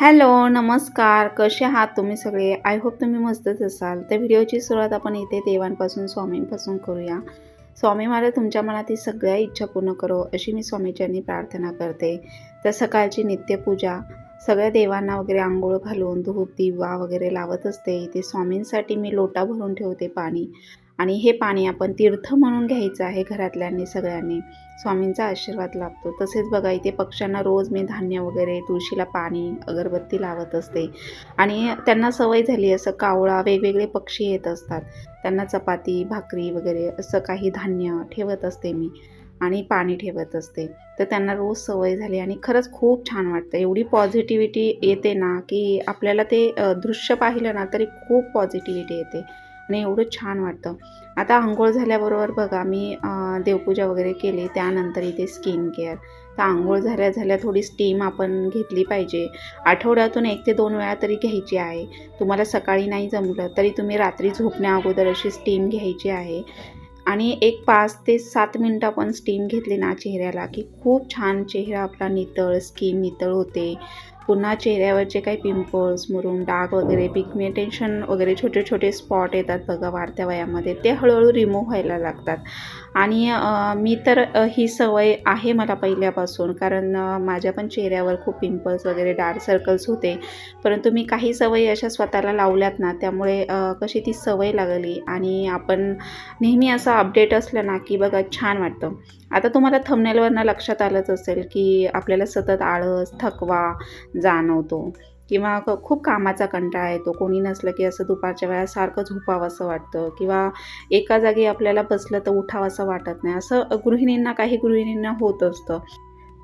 Hello नमस्कार. कसे आहात तुम्ही सगळे? आय होप तुम्ही मस्तच असाल. तर व्हिडिओची सुरुवात आपण इथे देवांपासून स्वामींपासून करूया. स्वामी महाराज तुमच्या मनातील सगळ्या इच्छा पूर्ण करो अशी मी स्वामीच्यांनी प्रार्थना करते. तर सकाळची नित्यपूजा सगळ्या देवांना वगैरे आंघोळ घालून धूप दिवा वगैरे लावत असते. इथे स्वामींसाठी मी लोटा भरून ठेवते पाणी. आणि हे पाणी आपण तीर्थ म्हणून घ्यायचं आहे घरातल्यांनी सगळ्यांनी. स्वामींचा आशीर्वाद लाभतो. तसेच बघा इथे पक्ष्यांना रोज मी धान्य वगैरे तुळशीला पाणी अगरबत्ती लावत असते. आणि त्यांना सवय झाली असं कावळा वेगवेगळे पक्षी येत असतात. त्यांना चपाती भाकरी वगैरे असं काही धान्य ठेवत असते मी आणि पाणी ठेवत असते. तर त्यांना रोज सवय झाली आणि खरंच खूप छान वाटतं. एवढी पॉझिटिव्हिटी येते ना की आपल्याला ते दृश्य पाहिलं ना तरी खूप पॉझिटिव्हिटी येते. आणि एवढं छान वाटतं. आता आंघोळ झाल्याबरोबर बघा मी देवपूजा वगैरे केली. त्यानंतर इथे स्किन केअर तर आंघोळ झाल्या झाल्या थोडी स्टीम आपण घेतली पाहिजे. आठवड्यातून एक ते दोन वेळा तरी घ्यायची आहे. तुम्हाला सकाळी नाही जमलं तरी तुम्ही रात्री झोपण्या अगोदर अशी स्टीम घ्यायची आहे. आणि एक पाच ते सात मिनटं आपण स्टीम घेतली ना चेहऱ्याला की खूप छान चेहरा आपला नितळ स्किन नितळ होते. पुन्हा चेहऱ्यावरचे काही पिंपल्स मुरून डाग वगैरे पिगमेंटेशन वगैरे छोटे छोटे स्पॉट येतात बघा वाढत्या वयामध्ये. ते हळूहळू रिमूव्ह व्हायला लागतात. आणि मी तर ही सवय आहे मला पहिल्यापासून. कारण माझ्या पण चेहऱ्यावर खूप पिंपल्स वगैरे डार्क सर्कल्स होते. परंतु मी काही सवयी अशा स्वतःला लावल्यात ना त्यामुळे कशी ती सवय लागली. आणि आपण नेहमी असं अपडेट असलं ना की बघा छान वाटतं. आता तुम्हाला थंबनेलवरनं लक्षात आलंच असेल की आपल्याला सतत आळस थकवा जाणवतो किंवा क- खूप कामाचा कंटाळा येतो. कोणी नसलं की असं दुपारच्या वेळा सारखं झोपावंसं वाटतं किंवा एका जागी आपल्याला बसलं तर उठावंसं वाटत नाही. असं गृहिणींना काही गृहिणींना होत असतं.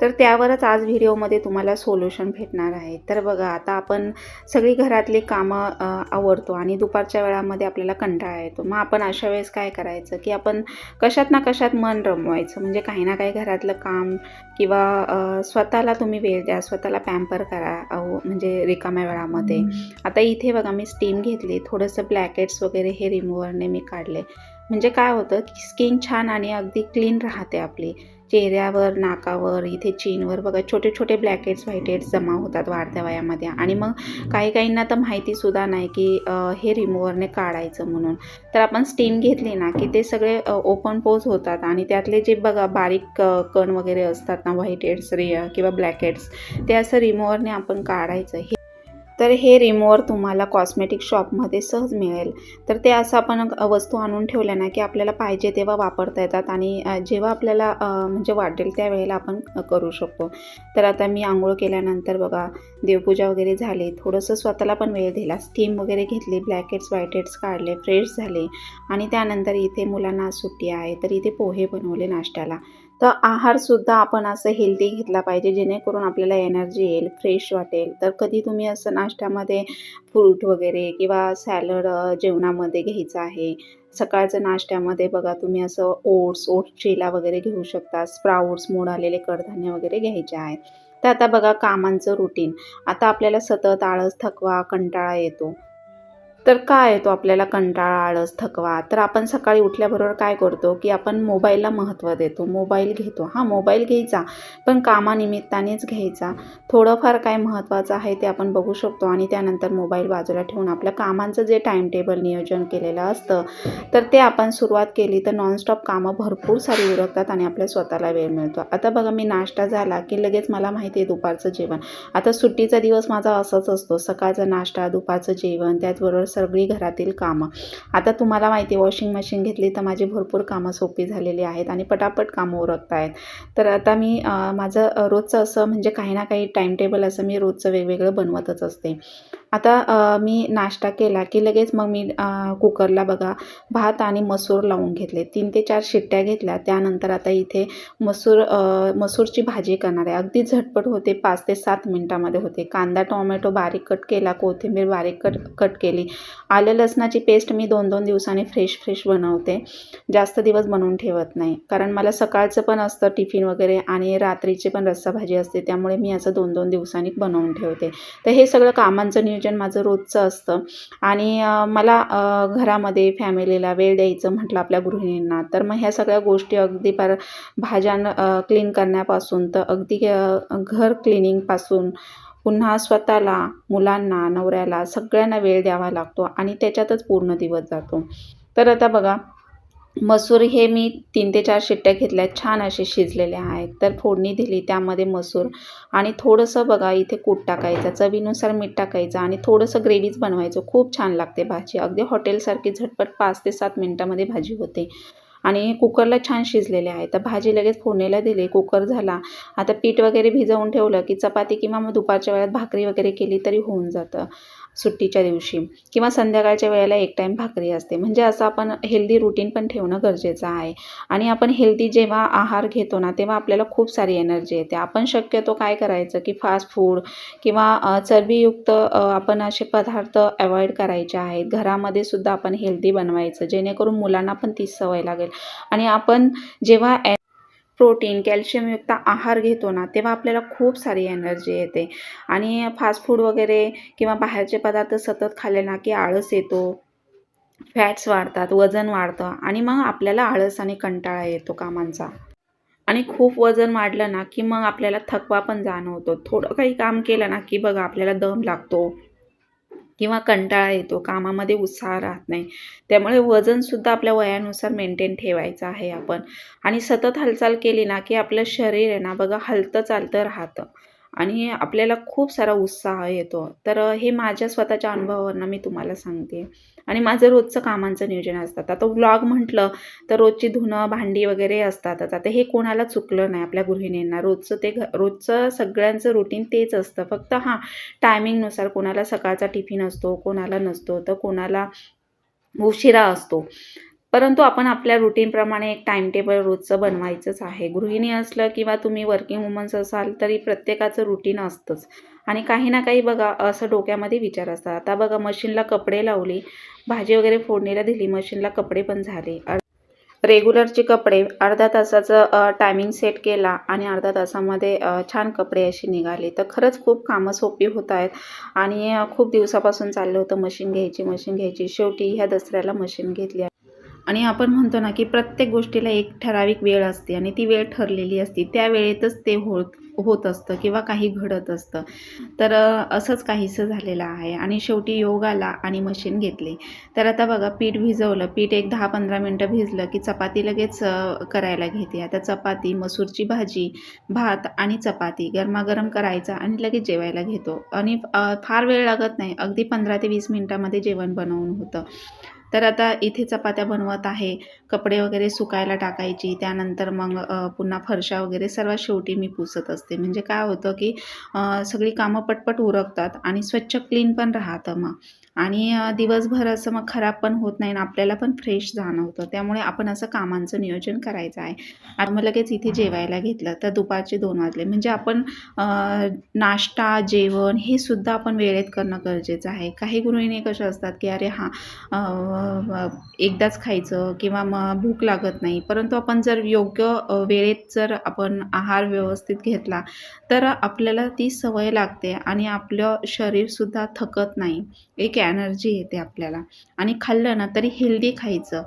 तर त्यावरच आज व्हिडिओमध्ये तुम्हाला सोल्युशन भेटणार आहे. तर बघा आता आपण सगळी घरातली कामं अ, आवरतो आणि दुपारच्या वेळामध्ये आपल्याला कंटाळा येतो. मग आपण अशा वेळेस काय करायचं की आपण कशात ना कशात मन रमवायचं. म्हणजे काही ना काही घरातलं काम किंवा स्वतःला तुम्ही वेळ द्या स्वतःला पॅम्पर करा म्हणजे रिकाम्या वेळामध्ये. आता इथे बघा मी स्टीम घेतली. थोडंसं ब्लॅकेट्स वगैरे हे रिमूव्हरने मी काढले. म्हणजे काय होतं की स्किन छान आणि अगदी क्लीन राहते आपली. चेहऱ्यावर नाकावर इथे चीनवर बघा छोटे छोटे ब्लॅकेट्स व्हाईटेट्स जमा होतात वाढत्या वयामध्ये. आणि मग काही काहींना तर माहितीसुद्धा नाही की हे रिमूव्हरने काढायचं म्हणून. तर आपण स्टीम घेतली ना की ते सगळे ओपन पोज होतात. आणि त्यातले जे बघा बारीक कण वगैरे असतात ना व्हाईट हेड्स रे किंवा ब्लॅकेट्स ते असं रिमूव्हरने आपण काढायचं. हे तर हे रिमोवर तुम्हाला कॉस्मेटिक शॉपमध्ये सहज मिळेल. तर ते असं आपण वस्तू आणून ठेवल्या ना की आपल्याला पाहिजे तेव्हा वापरता येतात आणि जेव्हा आपल्याला म्हणजे वाटेल त्यावेळेला आपण करू शकतो. तर आता मी आंघोळ केल्यानंतर बघा देवपूजा वगैरे झाली थोडंसं स्वतःला पण वेळ दिला. स्टीम वगैरे घेतली ब्लॅकेट्स व्हाईटेट्स काढले फ्रेश झाले आणि त्यानंतर इथे मुलांना सुट्टी आहे तर इथे पोहे बनवले नाश्त्याला. तर आहारसुद्धा आपण असं हेल्दी घेतला पाहिजे जेणेकरून आपल्याला एनर्जी येईल फ्रेश वाटेल. तर कधी तुम्ही असं नाश्त्यामध्ये फ्रूट वगैरे किंवा सॅलड जेवणामध्ये घ्यायचं आहे? सकाळचं नाश्त्यामध्ये बघा तुम्ही असं ओट्स ओट्स चेला वगैरे घेऊ शकता. स्प्राउट्स मोड आलेले कडधान्य वगैरे घ्यायचे आहेत. तर आता बघा कामांचं रुटीन आता आपल्याला सतत आळस थकवा कंटाळा येतो. तर काय येतो आपल्याला कंटाळा आळस थकवा? तर आपण सकाळी उठल्याबरोबर काय करतो की आपण मोबाईलला महत्त्व देतो. मोबाईल घेतो. हा मोबाईल घ्यायचा पण कामानिमित्तानेच घ्यायचा. थोडंफार काय महत्त्वाचं आहे ते आपण बघू शकतो आणि त्यानंतर मोबाईल बाजूला ठेवून आपल्या कामांचं जे टाईमटेबल नियोजन केलेलं असतं तर ते आपण सुरुवात केली तर नॉनस्टॉप कामं भरपूर सारी उरकतात आणि आपल्या स्वतःला वेळ मिळतो. आता बघा मी नाश्ता झाला की लगेच मला माहिती आहे दुपारचं जेवण. आता सुट्टीचा दिवस माझा असंच असतो. सकाळचा नाश्ता दुपारचं जेवण त्याचबरोबर सगळी घरातील कामं. आता तुम्हाला माहिती आहे वॉशिंग मशीन घेतली तर माझी भरपूर कामं सोपी झालेली आहेत आणि पटापट कामं उरकत आहेत. तर आता मी माझं रोजचं असं म्हणजे काही ना काही टाईम टेबल असं मी रोजचं वेगवेगळं बनवतच असते. आता मी नाश्ता केला की लगेच मग मी कुकरला बघा भात आणि मसूर लावून घेतले. तीन ते चार शिट्ट्या घेतल्या. त्यानंतर आता इथे मसूर मसूरची भाजी करणार आहे. अगदी झटपट होते पाच ते सात मिनटामध्ये होते. कांदा टोमॅटो बारीक कट केला कोथिंबीर बारीक कट कट केली. आलं लसणाची पेस्ट मी दोन दोन दिवसांनी फ्रेश फ्रेश बनवते. जास्त दिवस बनवून ठेवत नाही. कारण मला सकाळचं पण असतं टिफिन वगैरे आणि रात्रीची पण रस्सा भाजी असते. त्यामुळे मी असं दोन दोन दिवसांनी बनवून ठेवते. तर हे सगळं कामांचं नियोजन माझं रोजचं असतं. आणि मला घरामध्ये फॅमिलीला वेळ द्यायचं म्हटलं आपल्या गृहिणींना तर मग ह्या सगळ्या गोष्टी अगदी पार भाज्या क्लीन करण्यापासून तर अगदी घर क्लिनिंगपासून पुन्हा स्वतःला मुलांना नवऱ्याला सगळ्यांना वेळ द्यावा लागतो आणि त्याच्यातच पूर्ण दिवस जातो. तर आता बघा मसूर हे मी तीन ते चार शिट्ट्या घेतल्या. छान असे शिजलेले आहेत. तर फोडणी दिली त्यामध्ये मसूर. आणि थोडंसं बघा इथे कूट टाकायचं चवीनुसार मीठ टाकायचं आणि थोडंसं ग्रेव्हीच बनवायचं. खूप छान लागते भाजी. अगदी हॉटेलसारखी झटपट पाच ते सात मिनटामध्ये भाजी होते. आणि कुकरला छान शिजलेले आहे. तर भाजी लगेच फोडणीला दिली कुकर झाला. आता पीठ वगैरे भिजवून ठेवलं की चपाती किंवा मग दुपारच्या वेळात भाकरी वगैरे केली तरी होऊन जातं. सुट्टीच्या दिवशी किंवा संध्याकाळच्या वेळेला एक टाईम भाकरी असते. म्हणजे असं आपण हेल्दी रुटीन पण ठेवणं गरजेचं आहे. आणि आपण हेल्दी जेव्हा आहार घेतो ना तेव्हा आपल्याला खूप सारी एनर्जी येते. आपण शक्यतो काय करायचं की फास्ट फूड किंवा चरबीयुक्त आपण असे पदार्थ अवॉइड करायचे आहेत. घरामध्ये सुद्धा आपण हेल्दी बनवायचं जेणेकरून मुलांना पण तीच सवय लागेल. आणि आपण जेव्हा प्रोटीन कॅल्शियमयुक्त आहार घेतो ना तेव्हा आपल्याला खूप सारी एनर्जी येते. आणि फास्ट फूड वगैरे किंवा बाहेरचे पदार्थ सतत खाल्ले ना की आळस येतो. फॅट्स वाढतात वजन वाढतं आणि मग आपल्याला आळस आणि कंटाळा येतो कामांचा. आणि खूप वजन वाढलं ना की मग आपल्याला थकवा पण जाणवतो. थोडं काही काम केलं ना की बघा आपल्याला दम लागतो. किंवा कंटाळा येतो कामामध्ये उत्साह राहत नाही. त्यामुळे वजनसुद्धा आपल्या वयानुसार मेंटेन ठेवायचं आहे आपण. आणि सतत हालचाल केली ना की आपलं शरीर आहे ना बघा हलतं चालतं राहतं. आणि आपल्याला खूप सारा उत्साह येतो. तर हे माझ्या स्वतःच्या अनुभवावरनं मी तुम्हाला सांगते. आणि माझं रोजचं कामांचं नियोजन असतात आता व्लॉग म्हटलं तर रोजची धुणं भांडी वगैरे असतातच आता हे कोणाला चुकलं नाही आपल्या गृहिणींना. रोजचं ते घ रोजचं सगळ्यांचं रुटीन तेच असतं. फक्त हां टायमिंगनुसार कोणाला सकाळचा टिफिन असतो कोणाला नसतो तर कोणाला उशिरा असतो. परंतु आपण आपल्या रुटीनप्रमाणे एक टाइमटेबल रोजचं बनवायचंच आहे. गृहिणी असलं किंवा तुम्ही वर्किंग वुमन्स असाल तरी प्रत्येकाचं रुटीन असतंच. आणि काही ना काही बघा असं डोक्यामध्ये विचार असतात. आता बघा मशीनला कपडे लावली भाजी वगैरे फोडणीला दिली मशीनला कपडे पण झाले. रेग्युलरचे कपडे अर्धा तासाचं टायमिंग सेट केला आणि अर्धा तासामध्ये छान कपडे असे निघाले. तर खरंच खूप कामं सोपी होत आहेत. आणि खूप दिवसापासून चाललं होतं मशीन घ्यायची मशीन घ्यायची. शेवटी ह्या दसऱ्याला मशीन घेतली. आणि आपण म्हणतो ना की प्रत्येक गोष्टीला एक ठराविक वेळ असते आणि ती वेळ ठरलेली असते. त्या वेळेतच ते होत होत असतं किंवा काही घडत असतं. तर असंच काहीसं झालेलं आहे आणि शेवटी योग आला आणि मशीन घेतली. तर आता बघा पीठ भिजवलं. पीठ एक दहा पंधरा मिनटं भिजलं की चपाती लगेच करायला घेते. आता चपाती मसूरची भाजी भात आणि चपाती गरमागरम करायचा आणि लगेच जेवायला घेतो. आणि फार वेळ लागत नाही. अगदी पंधरा ते वीस मिनटामध्ये जेवण बनवून होतं. तर आता इथे चपात्या बनवत आहे. कपडे वगैरे सुकायला टाकायची. त्यानंतर मग पुन्हा फरशा वगैरे सर्वात शेवटी मी पुसत असते. म्हणजे काय होतं की सगळी कामं पटपट उरकतात आणि स्वच्छ क्लीन पण राहतं मग. आणि दिवसभर असं मग खराब पण होत नाही आणि आपल्याला पण फ्रेश जाणवतं. त्यामुळे आपण असं कामांचं नियोजन करायचं आहे. आणि मग लगेच इथे जेवायला घेतलं तर दुपारचे दोन वाजले. म्हणजे आपण नाश्ता जेवण हे सुद्धा आपण वेळेत करणं गरजेचं आहे. काही गृहिणी कशा असतात की अरे हां एकदाच खायचं किंवा मग भूक लागत नाही. परंतु आपण जर योग्य वेळेत जर आपण आहार व्यवस्थित घेतला तर आपल्याला ती सवय लागते आणि आपलं शरीरसुद्धा थकत नाही. एक एनर्जी येते आपल्याला. आणि खाल्लं ना तरी हेल्दी खायचं.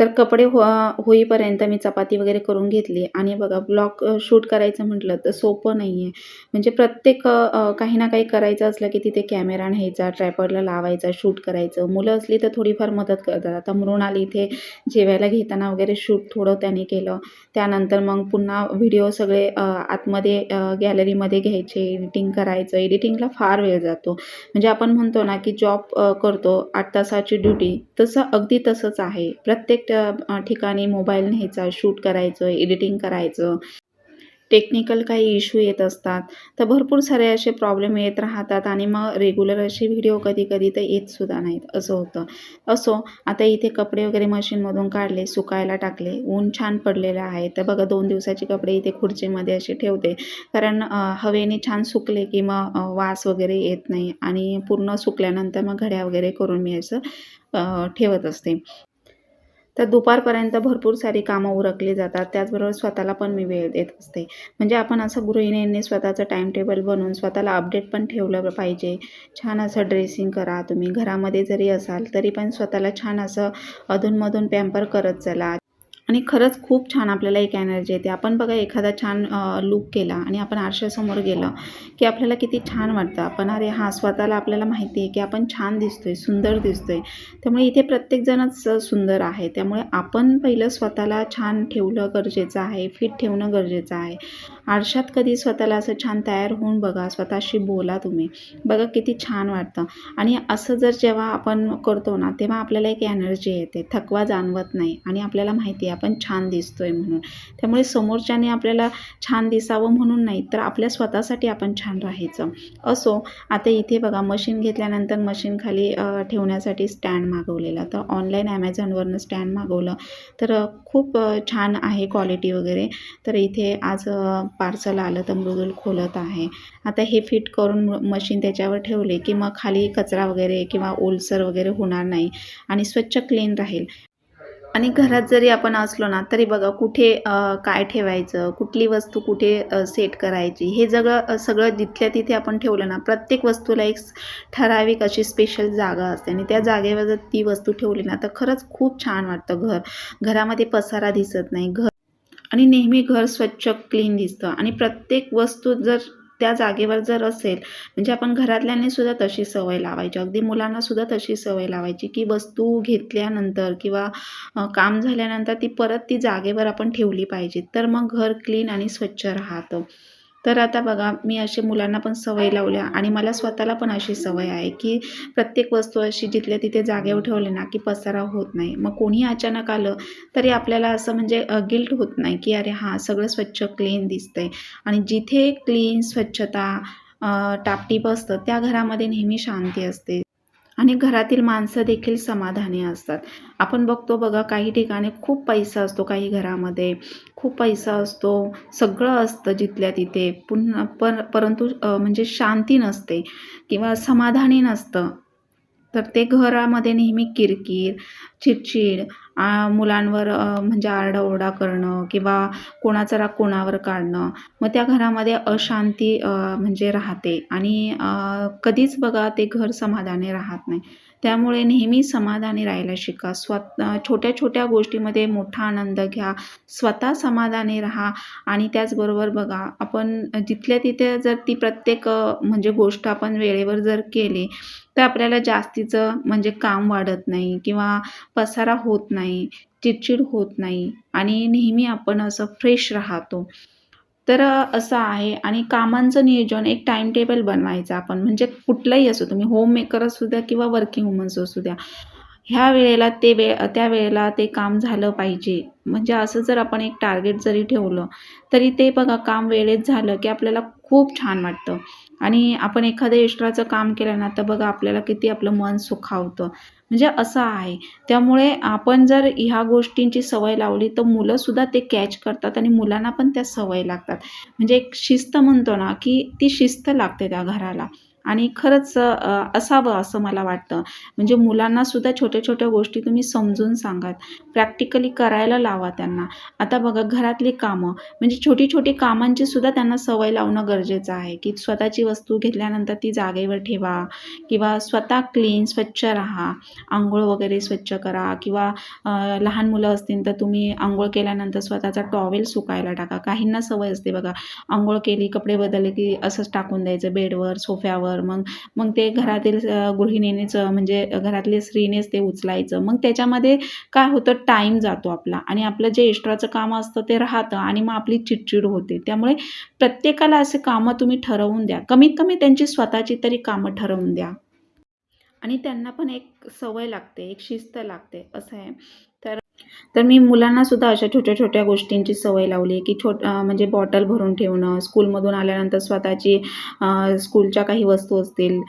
तर कपडे हो होईपर्यंत मी चपाती वगैरे करून घेतली. आणि बघा ब्लॉग शूट करायचं म्हटलं तर सोपं नाही आहे म्हणजे प्रत्येक काही ना काही करायचं असलं की तिथे कॅमेरा न्यायचा ट्रॅपरला लावायचा शूट करायचं. मुलं असली तर थोडीफार मदत करतात. आता मृणाली इथे जेवायला घेताना वगैरे शूट थोडं त्याने केलं. त्यानंतर मग पुन्हा व्हिडिओ सगळे आतमध्ये गॅलरीमध्ये घ्यायचे एडिटिंग करायचं. एडिटिंगला फार वेळ जातो. म्हणजे आपण म्हणतो ना की जॉब करतो आठ तासाची ड्युटी. तसं अगदी तसंच आहे. प्रत्येक त्या ठिकाणी मोबाईल न्यायचा शूट करायचं एडिटिंग करायचं. टेक्निकल काही इश्यू येत असतात. तर भरपूर सारे असे प्रॉब्लेम येत राहतात आणि मग रेग्युलर असे व्हिडिओ कधी कधी तर येतसुद्धा नाहीत. असं होतं. असो आता इथे कपडे वगैरे मशीनमधून काढले सुकायला टाकले ऊन छान पडलेलं आहे. तर बघा दोन दिवसाचे कपडे इथे खुर्चीमध्ये असे ठेवते. कारण हवेने छान सुकले की मग वास वगैरे येत नाही आणि पूर्ण सुकल्यानंतर मग घड्या वगैरे करून मी असं ठेवत असते. तर दुपारपर्यंत भरपूर सारी कामं उरकली जातात. त्याचबरोबर स्वतःला पण मी वेळ देत असते. म्हणजे आपण असं गृहिणींनी स्वतःचं टाईम टेबल बनवून स्वतःला अपडेट पण ठेवलं पाहिजे. छान असं ड्रेसिंग करा. तुम्ही घरामध्ये जरी असाल तरी पण स्वतःला छान असं अधूनमधून पॅम्पर करत चला. आणि खरंच खूप छान आपल्याला एक एनर्जी येते. आपण बघा एखादा छान लूक केला आणि आपण आरशासमोर गेलं की आपल्याला किती छान वाटतं. आपण अरे हां स्वतःला आपल्याला माहिती आहे की आपण छान दिसतोय सुंदर दिसतोय. त्यामुळे इथे प्रत्येकजणच सुंदर आहे. त्यामुळे आपण पहिलं स्वतःला छान ठेवलं गरजेचं आहे फिट ठेवणं गरजेचं आहे. आरशात कधी स्वतःला असं छान तयार होऊन बघा स्वतःशी बोला तुम्ही. बघा किती छान वाटतं. आणि असं जर जेव्हा आपण करतो ना तेव्हा आपल्याला एक एनर्जी येते. थकवा जाणवत नाही आणि आपल्याला माहिती आहे आपण छान दिसतोय म्हणून. त्यामुळे समोरच्याने आपल्याला छान दिसावं म्हणून नाही तर आपल्या स्वतःसाठी आपण छान राहायचं. असो आता इथे बघा मशीन घेतल्यानंतर मशीन खाली ठेवण्यासाठी स्टँड मागवलेला. तर ऑनलाईन ॲमेझॉनवरनं स्टँड मागवलं. तर खूप छान आहे क्वालिटी वगैरे. तर इथे आज पार्सल आलं तर मृदुल खोलत आहे. आता हे फिट करून मशीन त्याच्यावर ठेवले की मग खाली कचरा वगैरे किंवा ओलसर वगैरे होणार नाही आणि स्वच्छ क्लीन राहील. आणि घरात जरी आपण असलो ना तरी बघा कुठे काय ठेवायचं कुठली वस्तू कुठे सेट करायची हे सगळं सगळं जिथल्या तिथे आपण ठेवलं ना प्रत्येक वस्तूला एक ठराविक अशी स्पेशल जागा असते. आणि त्या जागेवर जर ती वस्तू ठेवली ना तर खरंच खूप छान वाटतं घर. घरामध्ये पसारा दिसत नाही घर आणि नेहमी घर स्वच्छ क्लीन दिसतं. आणि प्रत्येक वस्तू जर त्या जागेवर जर असेल म्हणजे आपण घरातल्यांनी सुद्धा तशी सवय लावायची. अगदी मुलांना सुद्धा तशी सवय लावायची की वस्तू घेतल्यानंतर किंवा काम झाल्यानंतर ती परत ती जागेवर आपण ठेवली पाहिजे तर मग घर क्लीन आणि स्वच्छ राहतं. तर आता बघा मी असे मुलांना पण सवय लावल्या आणि मला स्वतःला पण अशी सवय आहे की प्रत्येक वस्तू अशी जिथल्या तिथे जागेवर ठेवली ना की पसारा होत नाही. मग कोणी अचानक आलं तरी आपल्याला असं म्हणजे गिल्ट होत नाही की अरे हां सगळं स्वच्छ क्लीन दिसतंय. आणि जिथे क्लीन स्वच्छता टापटीप असतं त्या घरामध्ये नेहमी शांती असते. आणि घरातील माणसं देखील समाधानी असतात. आपण बघतो बघा काही ठिकाणी खूप पैसा असतो काही घरामध्ये खूप पैसा असतो. सगळं असतं जिथल्या तिथे. पुन्हा पर परंतु म्हणजे शांती नसते किंवा समाधानी नसतं. तर ते घरामध्ये नेहमी किरकिर चिडचिड आ, मुलांवर म्हणजे आरडाओरडा करणं किंवा कोणाचा राग कोणावर काढणं मग त्या घरामध्ये अशांती म्हणजे राहते. आणि कधीच बघा ते घर समाधानी राहत नाही. त्यामुळे नेहमी समाधानी राहायला शिका. स्वत छोट्या छोट्या गोष्टीमध्ये मोठा आनंद घ्या. स्वतः समाधानी राहा आणि त्याचबरोबर बघा आपण जिथल्या तिथे जर ती प्रत्येक म्हणजे गोष्ट आपण वेळेवर जर केली तर आपल्याला जास्तीचं म्हणजे काम वाढत नाही किंवा पसारा होत नाही. चिडचिड होत नाही आणि नेहमी आपण असं फ्रेश राहतो. तर असं आहे आणि कामांचं नियोजन एक टाईम टेबल बनवायचं आपण. म्हणजे कुठलंही असो तुम्ही होम मेकर असू द्या किंवा वर्किंग वुमन्स असू द्या ह्या वेळेला ते वे त्या वेळेला ते काम झालं पाहिजे. म्हणजे असं जर आपण एक टार्गेट जरी ठेवलं तरी ते बघा काम वेळेत झालं की आपल्याला खूप छान वाटतं. आणि आपण एखादं एक्स्ट्राचं काम केलं ना तर बघा आपल्याला किती आपलं मन सुखावतं. म्हणजे असं आहे. त्यामुळे आपण जर ह्या गोष्टींची सवय लावली तर मुलंसुद्धा ते कॅच करतात आणि मुलांना पण त्या सवय लागतात. म्हणजे एक शिस्त म्हणतो ना की ती शिस्त लागते त्या घराला. आणि खरंच असावं असं मला वाटतं. म्हणजे मुलांनासुद्धा छोट्या छोट्या गोष्टी तुम्ही समजून सांगात. प्रॅक्टिकली करायला लावा त्यांना. आता बघा घरातली कामं. म्हणजे छोटी छोटी कामांची सुद्धा त्यांना सवय लावणं गरजेचं आहे की स्वतःची वस्तू घेतल्यानंतर ती जागेवर ठेवा किंवा स्वतः क्लीन स्वच्छ राहा. आंघोळ वगैरे स्वच्छ करा किंवा लहान मुलं असतील तर तुम्ही आंघोळ केल्यानंतर स्वतःचा टॉवेल सुकायला टाका. काहींना सवय असते बघा आंघोळ केली कपडे बदलले की असंच टाकून द्यायचं बेडवर सोफ्यावर मग मग ते घरातील गृहिणीनेचं गृहिणीनेच म्हणजे घरातली स्त्रीनेच ते उचलायचं. मग त्याच्यामध्ये काय होतं? टाईम जातो आपला आणि आपलं जे एक्स्ट्राचं काम असतं ते राहतं आणि मग आपली चिडचिड होते. त्यामुळे प्रत्येकाला असे कामं तुम्ही ठरवून द्या. कमीत कमी त्यांची स्वतःची तरी कामं ठरवून द्या. आणि त्यांना पण एक सवय लागते एक शिस्त लागते असं आहे. तर तर मी मुलांना सुद्धा अशा छोट्या छोट्या गोष्टींची सवय लावली की छोट म्हणजे बॉटल भरून ठेवणं स्कूलमधून आल्यानंतर स्वतःची स्कूलच्या काही वस्तू असतील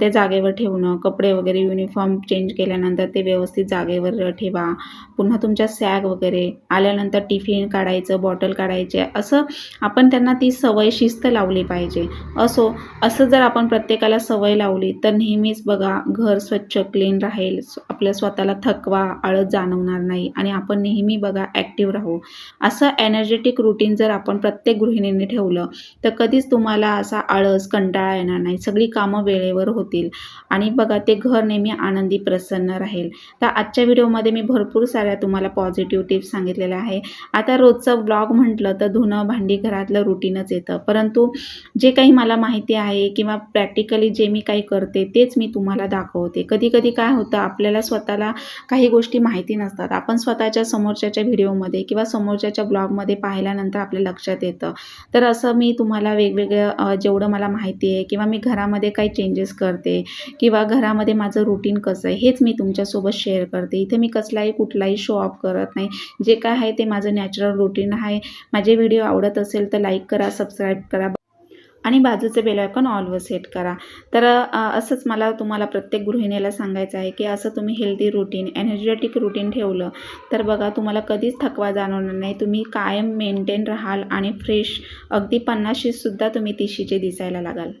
त्या जागेवर ठेवणं कपडे वगैरे युनिफॉर्म चेंज केल्यानंतर ते व्यवस्थित जागेवर ठेवा. पुन्हा तुमच्या सॅग वगैरे आल्यानंतर टिफिन काढायचं बॉटल काढायचे असं आपण त्यांना ती सवय शिस्त लावली पाहिजे. असो असं जर आपण प्रत्येकाला सवय लावली तर नेहमीच बघा घर स्वच्छ क्लीन राहील. आपल्या स्वतःला थकवा आळस जाणवणार नाही आणि आपण नेहमी बघा ॲक्टिव्ह राहू. असं एनर्जेटिक रुटीन जर आपण प्रत्येक गृहिणीने ठेवलं तर कधीच तुम्हाला असा आळस कंटाळा येणार नाही. सगळी कामं वेळेवर होतील. आणि बघा ते घर नेहमी आनंदी प्रसन्न राहील. तर आजच्या व्हिडिओमध्ये मी भरपूर साऱ्या तुम्हाला पॉझिटिव्ह टिप्स सांगितलेल्या आहे. आता रोजचं ब्लॉग म्हटलं तर धुणं भांडी घरातलं रुटीनच येतं. परंतु जे काही मला माहिती आहे किंवा प्रॅक्टिकली जे मी काही करते तेच मी तुम्हाला दाखवते. कधी कधी काय होतं आपल्याला स्वतःला काही गोष्टी माहिती नसतात. आपण स्वतःच्या समोरच्याच्या व्हिडिओमध्ये किंवा समोरच्याच्या ब्लॉगमध्ये पाहिल्यानंतर आपल्या लक्षात येतं. तर असं मी तुम्हाला वेगवेगळं जेवढं मला माहिती आहे किंवा मी घरामध्ये काही चेंजेस करते किंवा घरामध्ये माझं रुटीन कसं आहे हेच मी तुमच्यासोबत शेअर करते. इथे मी कसलाही कुठलाही शो ऑफ करत नाही. जे काय आहे ते माझं नॅचरल रुटीन आहे. माझे व्हिडिओ आवडत असेल तर लाईक करा सबस्क्राईब करा आणि बाजूचं बेलायकॉन ऑलवर सेट करा. तर असंच मला तुम्हाला प्रत्येक गृहिणीला सांगायचं आहे की असं तुम्ही हेल्दी रुटीन एनर्जेटिक रुटीन ठेवलं तर बघा तुम्हाला कधीच थकवा जाणवणार नाही. तुम्ही कायम मेंटेन राहाल आणि फ्रेश अगदी पन्नाशीसुद्धा तुम्ही तिशीचे दिसायला लागाल.